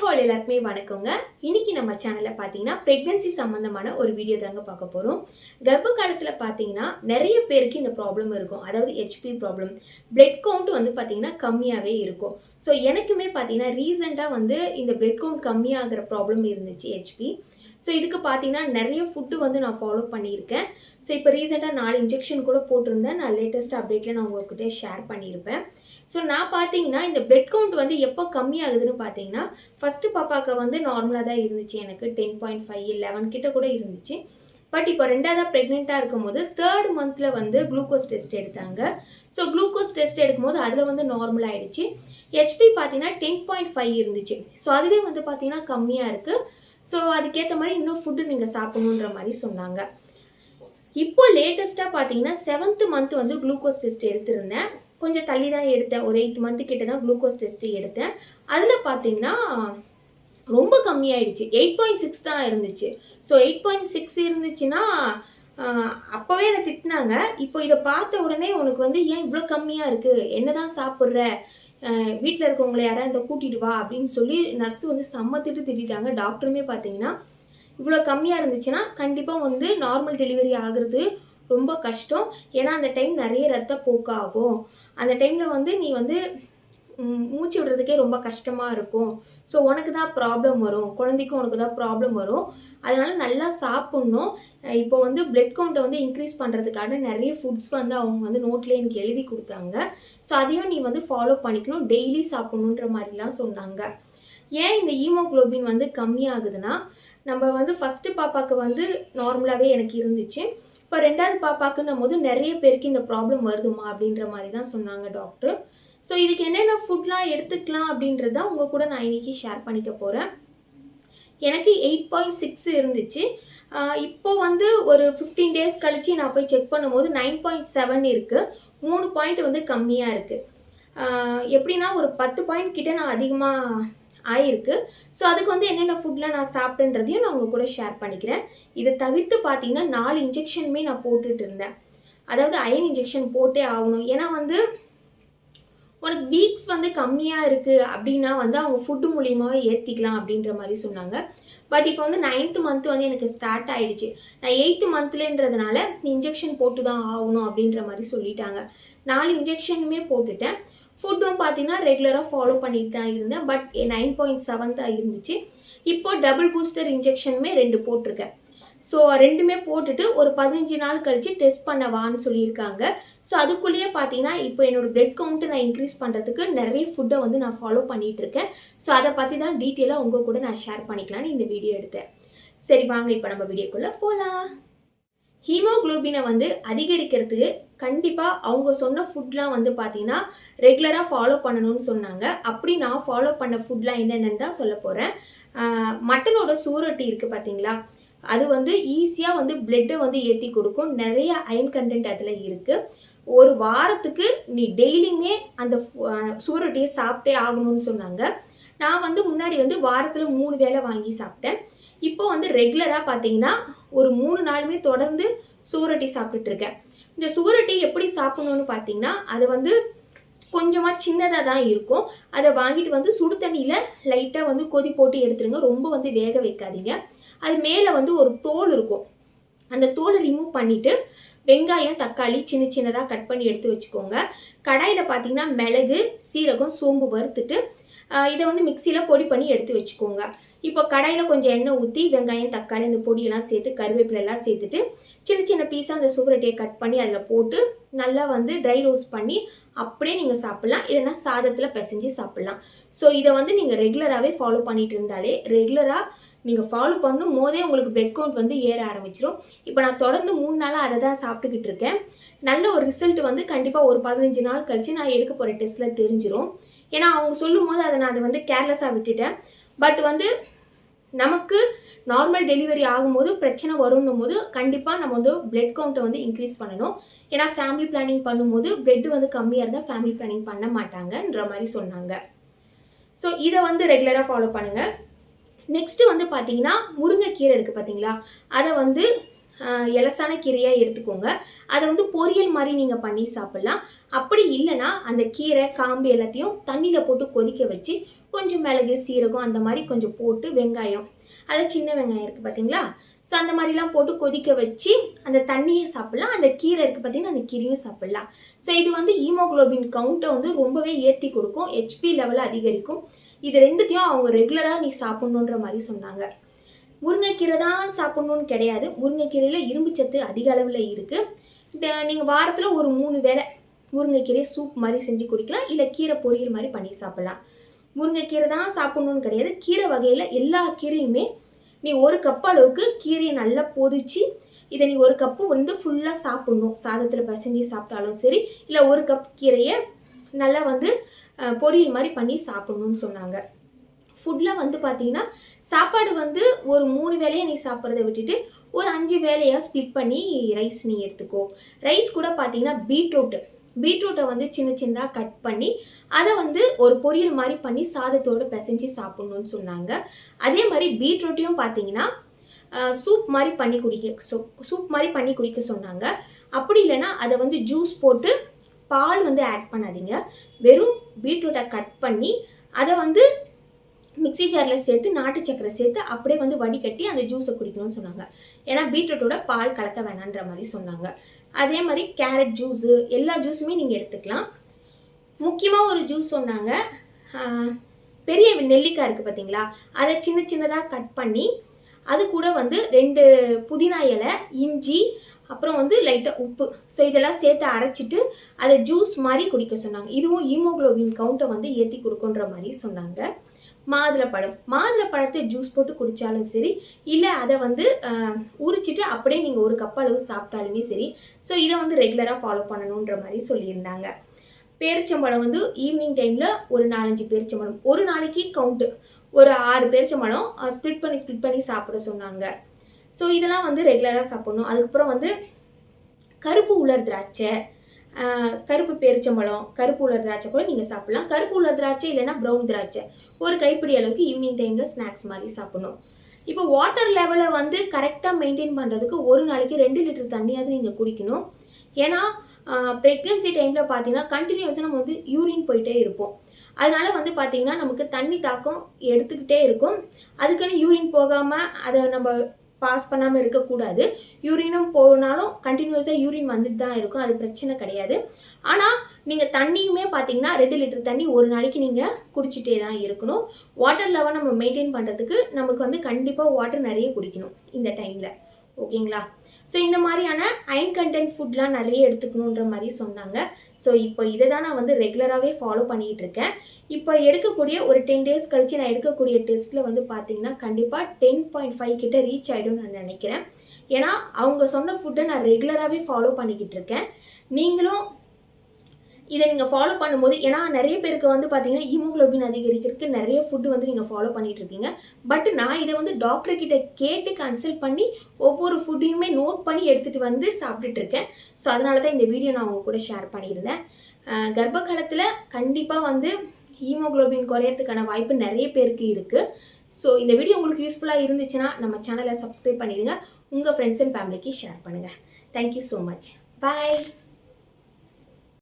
Hall எல்லாருக்குமே வணக்கங்க. இன்னைக்கு நம்ம சேனலில் பார்த்தீங்கன்னா ப்ரெக்னென்சி சம்மந்தமான ஒரு வீடியோ தாங்க பார்க்க போகிறோம் கர்ப்ப காலத்தில் பார்த்தீங்கன்னா நிறைய பேருக்கு இந்த ப்ராப்ளம் இருக்கும். அதாவது ஹெச்பி ப்ராப்ளம் பிளட் கவுண்ட் வந்து பார்த்தீங்கன்னா கம்மியாகவே இருக்கும். ஸோ எனக்குமே பார்த்தீங்கன்னா ரீசெண்டாக வந்து இந்த பிளட் கவுண்ட் கம்மியாகிற ப்ராப்ளம் இருந்துச்சு ஹெச்பி ஸோ இதுக்கு பார்த்தீங்கன்னா நிறைய ஃபுட்டு வந்து நான் ஃபாலோ பண்ணியிருக்கேன். ஸோ இப்போ ரீசெண்டாக நாலு இன்ஜெக்ஷன் கூட போட்டிருந்தேன். நான் லேட்டஸ்ட் அப்டேட்டில் நான் உங்கள்கிட்ட ஷேர் பண்ணியிருப்பேன். ஸோ நான் பார்த்தீங்கன்னா இந்த பிளட் கவுண்ட் வந்து எப்போ கம்மியாகுதுன்னு பார்த்தீங்கன்னா ஃபஸ்ட்டு பாப்பாவுக்கு வந்து நார்மலாக தான் இருந்துச்சு. எனக்கு டென் பாயிண்ட் ஃபைவ் லெவன் கிட்ட கூட இருந்துச்சு. பட் இப்போ ரெண்டாவதாக ப்ரெக்னெண்ட்டாக இருக்கும்போது தேர்ட் மந்தில் வந்து குளுக்கோஸ் டெஸ்ட் எடுத்தாங்க. ஸோ குளுக்கோஸ் டெஸ்ட் எடுக்கும்போது அதில் வந்து நார்மல் ஆகிடுச்சு ஹெச்பி பார்த்தீங்கன்னா டென் பாயிண்ட் ஃபைவ் இருந்துச்சு. ஸோ அதுவே வந்து பார்த்தீங்கன்னா கம்மியாக இருக்குது ஸோ அதுக்கேற்ற மாதிரி இன்னும் ஃபுட்டு நீங்கள் சாப்பிடணுன்ற மாதிரி சொன்னாங்க. இப்போ லேட்டஸ்ட்டாக பார்த்தீங்கன்னா செவன்த் மந்த் வந்து குளுக்கோஸ் டெஸ்ட் எடுத்திருந்தேன். கொஞ்சம் தள்ளி தான் எடுத்தேன். ஒரு எயித் மந்த்து கிட்ட தான் குளுக்கோஸ் டெஸ்ட்டு எடுத்தேன். அதில் பார்த்தீங்கன்னா ரொம்ப கம்மியாயிடுச்சு. எயிட் பாயிண்ட் சிக்ஸ் தான் இருந்துச்சு. ஸோ எயிட் பாயிண்ட் சிக்ஸ் இருந்துச்சுன்னா அப்போவே என்னை திட்டினாங்க. இப்போ இதை பார்த்த உடனே உனக்கு வந்து ஏன் இவ்வளோ கம்மியாக இருக்குது என்ன தான் சாப்பிட்ற வீட்டில் இருக்கவங்களை யாராவது இதை கூட்டிகிட்டு வா அப்படின்னு சொல்லி நர்ஸு வந்து சம்மத்திட்டு திட்டாங்க டாக்டருமே பார்த்தீங்கன்னா இவ்வளோ கம்மியாக இருந்துச்சுன்னா கண்டிப்பாக வந்து நார்மல் டெலிவரி ஆகுறது ரொம்ப கஷ்டம். ஏன்னா அந்த டைம் நிறைய ரத்த போக்காகும். அந்த டைமில் வந்து நீ வந்து மூச்சு விடுறதுக்கே ரொம்ப கஷ்டமாக இருக்கும். ஸோ உனக்கு தான் ப்ராப்ளம் வரும். குழந்தைக்கும் உனக்கு தான் ப்ராப்ளம் வரும். அதனால் நல்லா சாப்பிட்ணும். இப்போ வந்து பிளட் கவுண்ட்டை வந்து இன்க்ரீஸ் பண்ணுறதுக்கான நிறைய ஃபுட்ஸ் வந்து அவங்க வந்து நோட்டில் எனக்கு எழுதி கொடுத்தாங்க. ஸோ அதையும் நீ வந்து ஃபாலோ பண்ணிக்கணும். டெய்லி சாப்பிட்ணுன்ற மாதிரிலாம் சொன்னாங்க. ஏன் இந்த ஈமோகுளோபின் வந்து கம்மியாகுதுன்னா நம்ம வந்து ஃபஸ்ட்டு பாப்பாவுக்கு வந்து நார்மலாகவே எனக்கு இருந்துச்சு. இப்போ ரெண்டாவது பாப்பாக்குன்னும் போது நிறைய பேருக்கு இந்த ப்ராப்ளம் வருதுமா அப்படின்ற மாதிரி தான் சொன்னாங்க டாக்டர் ஸோ இதுக்கு என்னென்ன ஃபுட்லாம் எடுத்துக்கலாம் அப்படின்றத உங்கள் கூட நான் இன்றைக்கி ஷேர் பண்ணிக்க போகிறேன் எனக்கு எயிட் பாயிண்ட் சிக்ஸ் இருந்துச்சு. இப்போ வந்து ஒரு ஃபிஃப்டீன் டேஸ் கழித்து நான் போய் செக் பண்ணும்போது நைன் பாயிண்ட் செவன் இருக்குது மூணு பாயிண்ட் வந்து கம்மியாக இருக்குது எப்படின்னா ஒரு பத்து பாயிண்ட் கிட்டே நான் அதிகமாக ஆயிருக்கு. ஸோ அதுக்கு வந்து என்னென்ன ஃபுட்லாம் நான் சாப்பிட்டேன்றதையும் நான் உங்கள் கூட ஷேர் பண்ணிக்கிறேன். இதை தவிர்த்து பார்த்தீங்கன்னா நாலு இன்ஜெக்ஷனுமே நான் போட்டுட்டு இருந்தேன். அதாவது அயன் இன்ஜெக்ஷன் போட்டே ஆகணும். ஏன்னா வந்து உனக்கு வீக்ஸ் வந்து கம்மியாக இருக்குது அப்படின்னா வந்து அவங்க ஃபுட்டு மூலியமாகவே ஏற்றிக்கலாம் அப்படின்ற மாதிரி சொன்னாங்க. பட் இப்போ வந்து நைன்த்து மந்த்து வந்து எனக்கு ஸ்டார்ட் ஆகிடுச்சு நான் எயித்து மந்த்லன்றதுனால இன்ஜெக்ஷன் போட்டு தான் ஆகணும் அப்படின்ற மாதிரி சொல்லிட்டாங்க. நாலு இன்ஜெக்ஷனுமே போட்டுட்டேன். ஃபுட்டும் பார்த்தீங்கன்னா ரெகுலராக ஃபாலோ பண்ணிட்டு தான் இருந்தேன். பட் நைன் பாயிண்ட் செவன் தான் இருந்துச்சு. இப்போ டபுள் பூஸ்டர் இன்ஜெக்ஷனுமே ரெண்டு போட்டிருக்கேன். ஸோ ரெண்டுமே போட்டுட்டு ஒரு பதினஞ்சு நாள் கழித்து டெஸ்ட் பண்ண வான்னு சொல்லியிருக்காங்க. ஸோ அதுக்குள்ளேயே பார்த்தீங்கன்னா இப்போ என்னோடய பிளட் கவுண்ட்டு நான் இன்க்ரீஸ் பண்ணுறதுக்கு நிறைய ஃபுட்டை வந்து நான் ஃபாலோ பண்ணிகிட்ருக்கேன் இருக்கேன். ஸோ அதை பற்றி தான் டீட்டெயிலாக உங்கள் கூட நான் ஷேர் பண்ணிக்கலாம்னு இந்த வீடியோ எடுத்தேன். சரி வாங்க இப்போ நம்ம வீடியோக்குள்ளே போகலாம் ஹீமோகுளோபினை வந்து அதிகரிக்கிறதுக்கு கண்டிப்பாக அவங்க சொன்ன ஃபுட்லாம் வந்து பார்த்தீங்கன்னா ரெகுலராக ஃபாலோ பண்ணணும்னு சொன்னாங்க. அப்படி நான் ஃபாலோ பண்ண ஃபுட்லாம் என்னென்னு தான் சொல்ல போகிறேன் மட்டனோட சூரொட்டி இருக்குது பார்த்தீங்களா அது வந்து ஈஸியாக வந்து பிளட்டை வந்து ஏற்றி கொடுக்கும். நிறைய அயன் கண்டென்ட் அதில் இருக்குது ஒரு வாரத்துக்கு நீ டெய்லியுமே அந்த சூரொட்டியை சாப்பிட்டே ஆகணும்னு சொன்னாங்க. நான் வந்து முன்னாடி வந்து வாரத்தில் மூணு வேளை வாங்கி சாப்பிட்டேன். இப்போ வந்து ரெகுலராக பார்த்தீங்கன்னா ஒரு மூணு நாளுமே தொடர்ந்து சுவரொட்டி சாப்பிட்டுட்ருக்கேன். இந்த சுவரொட்டி எப்படி சாப்பிடணும்னு பார்த்தீங்கன்னா அது வந்து கொஞ்சமாக சின்னதாக தான் இருக்கும். அதை வாங்கிட்டு வந்து சுடு தண்ணியில் லைட்டாக வந்து கொதி போட்டு எடுத்துருங்க. ரொம்ப வந்து வேக வைக்காதீங்க. அது மேலே வந்து ஒரு தோல் இருக்கும். அந்த தோலை ரிமூவ் பண்ணிவிட்டு வெங்காயம் தக்காளி சின்ன சின்னதாக கட் பண்ணி எடுத்து வச்சுக்கோங்க. கடாயில் பார்த்தீங்கன்னா மிளகு சீரகம் சோம்பு வறுத்துட்டு இதை வந்து மிக்சியில் பொடி பண்ணி எடுத்து வச்சுக்கோங்க. இப்போ கடாயில் கொஞ்சம் எண்ணெய் ஊற்றி வெங்காயம் தக்காளி இந்த பொடியெல்லாம் சேர்த்து கருவேப்பிலெல்லாம் சேர்த்துட்டு சின்ன சின்ன பீஸாக அந்த சுவரட்டியை கட் பண்ணி அதில் போட்டு நல்லா வந்து ட்ரை ரோஸ்ட் பண்ணி அப்படியே நீங்கள் சாப்பிட்லாம். இல்லைன்னா சாதத்தில் பிசைஞ்சு சாப்பிட்லாம். ஸோ இதை வந்து நீங்கள் ரெகுலராகவே ஃபாலோ பண்ணிட்டு இருந்தாலே ரெகுலராக நீங்கள் ஃபாலோ பண்ணும் போதே உங்களுக்கு பிளட் கவுண்ட் வந்து ஏற ஆரம்பிச்சிடும் இப்போ நான் தொடர்ந்து மூணு நாளாக அதை தான் சாப்பிட்டுக்கிட்டு இருக்கேன். நல்ல ஒரு ரிசல்ட் வந்து கண்டிப்பாக ஒரு பதினஞ்சு நாள் கழித்து நான் எடுக்க போகிற டெஸ்ட்டில் தெரிஞ்சிடும் ஏன்னா அவங்க சொல்லும் போது அதை நான் அதை வந்து கேர்லெஸ்ஸாக விட்டுட்டேன். பட் வந்து நமக்கு நார்மல் டெலிவரி ஆகும்போது பிரச்சனை வரும்னும் போது கண்டிப்பாக நம்ம வந்து பிளட் கவுண்ட்டை வந்து இன்க்ரீஸ் பண்ணணும். ஏன்னா ஃபேமிலி பிளானிங் பண்ணும்போது பிளட் வந்து கம்மியாக இருந்தால் ஃபேமிலி பிளானிங் பண்ண மாட்டாங்கன்ற மாதிரி சொன்னாங்க. ஸோ இதை வந்து ரெகுலராக ஃபாலோ பண்ணுங்கள் நெக்ஸ்ட்டு வந்து பார்த்தீங்கன்னா முருங்கைக்கீரை இருக்குது பார்த்தீங்களா அதை வந்து இலசான எலசான கீரையாக எடுத்துக்கோங்க. அதை வந்து பொரியல் மாதிரி நீங்கள் பண்ணி சாப்பிட்லாம். அப்படி இல்லைன்னா அந்த கீரை காம்பு எல்லாத்தையும் தண்ணியில் போட்டு கொதிக்க வச்சு கொஞ்சம் மிளகு சீரகம் அந்த மாதிரி கொஞ்சம் போட்டு வெங்காயம். அதை சின்ன வெங்காயம் இருக்குது பார்த்தீங்களா ஸோ அந்த மாதிரிலாம் போட்டு கொதிக்க வச்சு அந்த தண்ணியை சாப்பிட்லாம். அந்த கீரை இருக்குது பார்த்தீங்கன்னா அந்த கீரையும் சாப்பிட்லாம். ஸோ இது வந்து ஹீமோகுளோபின் கவுண்ட்டை வந்து ரொம்பவே ஏற்றி கொடுக்கும். ஹெச்பி லெவலை அதிகரிக்கும். இது ரெண்டுத்தையும் அவங்க ரெகுலராக நீ சாப்பிட்ணுன்ற மாதிரி சொன்னாங்க. முருங்கைக்கீரை தான் சாப்பிட்ணுன்னு கிடையாது. முருங்கைக்கீரையில் இரும்பு சத்து அதிக அளவில் இருக்குது நீங்கள் வாரத்தில் ஒரு மூணு வேளை முருங்கைக்கீரையை சூப் மாதிரி செஞ்சு குடிக்கலாம். இல்லை கீரை பொரியல் மாதிரி பண்ணி சாப்பிட்லாம். முருங்கைக்கீரை தான் சாப்பிட்ணுன்னு கிடையாது. கீரை வகையில் எல்லா கீரையுமே நீ ஒரு கப் அளவுக்கு கீரையை நல்லா பொதிச்சு இதை நீ ஒரு கப்பு வந்து ஃபுல்லாக சாப்பிட்ணும். சாதத்தில் பசைஞ்சு சாப்பிட்டாலும் சரி இல்லை ஒரு கப் கீரையை நல்லா வந்து பொரியல் மாதிரி பண்ணி சாப்பிட்ணுன்னு சொன்னாங்க. ஃபுட்டில் வந்து பார்த்தீங்கன்னா சாப்பாடு வந்து ஒரு மூணு வேலையை நீ சாப்பிட்றத விட்டுட்டு ஒரு அஞ்சு வேலையாக ஸ்ப்ளிட் பண்ணி ரைஸ் நீ எடுத்துக்கோ. ரைஸ் கூட பார்த்தீங்கன்னா பீட்ரூட்டு பீட்ரூட்டை வந்து சின்ன சின்னதாக கட் பண்ணி அதை வந்து ஒரு பொரியல் மாதிரி பண்ணி சாதத்தோடு பிசைஞ்சு சாப்பிட்ணுன்னு சொன்னாங்க. அதே மாதிரி பீட்ரூட்டையும் பார்த்தீங்கன்னா சூப் மாதிரி பண்ணி குடிக்க சொ சூப் மாதிரி பண்ணி குடிக்க சொன்னாங்க. அப்படி இல்லைன்னா அதை வந்து ஜூஸ் போட்டு பால் வந்து ஆட் பண்ணாதீங்க. வெறும் பீட்ரூட்டை கட் பண்ணி அதை வந்து மிக்ஸி ஜாரில் சேர்த்து நாட்டு சக்கரை சேர்த்து அப்படியே வந்து வடிகட்டி அந்த ஜூஸை குடிக்கணும்னு சொன்னாங்க. ஏன்னா பீட்ரூட்டோட பால் கலக்க வேணான்ற மாதிரி சொன்னாங்க. அதே மாதிரி கேரட் ஜூஸு எல்லா ஜூஸுமே நீங்கள் எடுத்துக்கலாம். முக்கியமாக ஒரு ஜூஸ் சொன்னாங்க. பெரிய நெல்லிக்காய் இருக்குது பார்த்தீங்களா அதை சின்ன சின்னதாக கட் பண்ணி அது கூட வந்து ரெண்டு புதினா இலை இஞ்சி அப்புறம் வந்து லைட்டாக உப்பு. ஸோ இதெல்லாம் சேர்த்து அரைச்சிட்டு அதை ஜூஸ் மாதிரி குடிக்க சொன்னாங்க. இதுவும் ஹீமோகுளோபின் கவுண்ட்டை வந்து ஏற்றி கொடுக்குன்ற மாதிரி சொன்னாங்க. மாதுளப்பழம் மாதுளப்பழத்தை ஜூஸ் போட்டு குடித்தாலும் சரி இல்லை அதை வந்து உரிச்சிட்டு அப்படியே நீங்கள் ஒரு கப் அளவு சாப்பிட்டாலுமே சரி ஸோ இதை வந்து ரெகுலராக ஃபாலோ பண்ணணுன்ற மாதிரி சொல்லியிருந்தாங்க. பேரிச்சம்பழம் வந்து ஈவினிங் டைமில் ஒரு நாலஞ்சு பேரிச்சம்பழம். ஒரு நாளைக்கு கவுண்ட்டு ஒரு ஆறு பேரிச்சம்பழம் ஸ்ப்ளிட் பண்ணி ஸ்ப்ளிட் பண்ணி சாப்பிட சொன்னாங்க. ஸோ இதெல்லாம் வந்து ரெகுலராக சாப்பிடணும். அதுக்கப்புறம் வந்து கருப்பு உலர் திராட்சை கருப்பு பேரிச்சம்பழம் கருப்பு உலர் திராட்சை கூட நீங்கள் சாப்பிட்லாம். கருப்பு உலர் திராட்சை இல்லைன்னா ப்ரௌன் திராட்சை. ஒரு கைப்பிடி அளவுக்கு ஈவினிங் டைமில் ஸ்நாக்ஸ் மாதிரி சாப்பிடணும். இப்போ வாட்டர் லெவலை வந்து கரெக்டாக மெயின்டைன் பண்ணுறதுக்கு ஒரு நாளைக்கு ரெண்டு லிட்டர் தண்ணியாவது நீங்கள் குடிக்கணும். ஏன்னா ப்ரெக்னென்சி டைமில் பார்த்தீங்கன்னா கண்டினியூஸாக நம்ம வந்து யூரின் போயிட்டே இருப்போம். அதனால் வந்து பார்த்திங்கன்னா நமக்கு தண்ணி தாக்கம் எடுத்துக்கிட்டே இருக்கும். அதுக்குன்னு யூரின் போகாமல் அதை நம்ம பாஸ் பண்ணாமல் இருக்கக்கூடாது. யூரினும் போனாலும் கண்டினியூஸாக யூரின் வந்துட்டு தான் இருக்கும். அது பிரச்சனை கிடையாது. ஆனால் நீங்கள் தண்ணியுமே பார்த்தீங்கன்னா ரெண்டு லிட்டர் தண்ணி ஒரு நாளைக்கு நீங்கள் குடிச்சிட்டே தான் இருக்கணும். வாட்டர் லெவல் நம்ம மெயின்டைன் பண்ணுறதுக்கு நமக்கு வந்து கண்டிப்பாக வாட்டர் நிறைய குடிக்கணும் இந்த டைமில் ஓகேங்களா ஸோ இந்த மாதிரியான அயன் கண்டென்ட் ஃபுட்லாம் நிறைய எடுத்துக்கணுன்ற மாதிரி சொன்னாங்க. ஸோ இப்போ இதை தான் நான் வந்து ரெகுலராகவே ஃபாலோ பண்ணிகிட்டு இருக்கேன். இப்போ எடுக்கக்கூடிய ஒரு டென் டேஸ் கழித்து நான் எடுக்கக்கூடிய டெஸ்ட்டில் வந்து பார்த்தீங்கன்னா கண்டிப்பாக டென் பாயிண்ட் ஃபைவ் கிட்ட ரீச் ஆகிடும்னு நான் நினைக்கிறேன். ஏன்னா அவங்க சொன்ன ஃபுட்டை நான் ரெகுலராகவே ஃபாலோ பண்ணிக்கிட்டு இருக்கேன். நீங்களும் இதை நீங்கள் ஃபாலோ பண்ணும்போது ஏன்னா நிறைய பேருக்கு வந்து பார்த்தீங்கன்னா ஹீமோகுளோபின் அதிகரிக்கிறதுக்கு நிறைய ஃபுட்டு வந்து நீங்கள் ஃபாலோ பண்ணிட்டு இருப்பீங்க. பட் நான் இதை வந்து டாக்டர் கிட்ட கேட்டு கன்சல்ட் பண்ணி ஒவ்வொரு ஃபுட்டையுமே நோட் பண்ணி எடுத்துகிட்டு வந்து சாப்பிட்டுட்டு இருக்கேன். ஸோ அதனால தான் இந்த வீடியோ நான் உங்கள் கூட ஷேர் பண்ணியிருந்தேன். கர்ப்ப காலத்தில் கண்டிப்பாக வந்து ஹீமோகுளோபின் குறையிறதுக்கான வாய்ப்பு நிறைய பேருக்கு இருக்குது ஸோ இந்த வீடியோ உங்களுக்கு யூஸ்ஃபுல்லாக இருந்துச்சுன்னா நம்ம சேனலை சப்ஸ்கிரைப் பண்ணிவிடுங்க உங்கள் ஃப்ரெண்ட்ஸ் அண்ட் ஃபேமிலிக்கு ஷேர் பண்ணுங்கள் thank you so much bye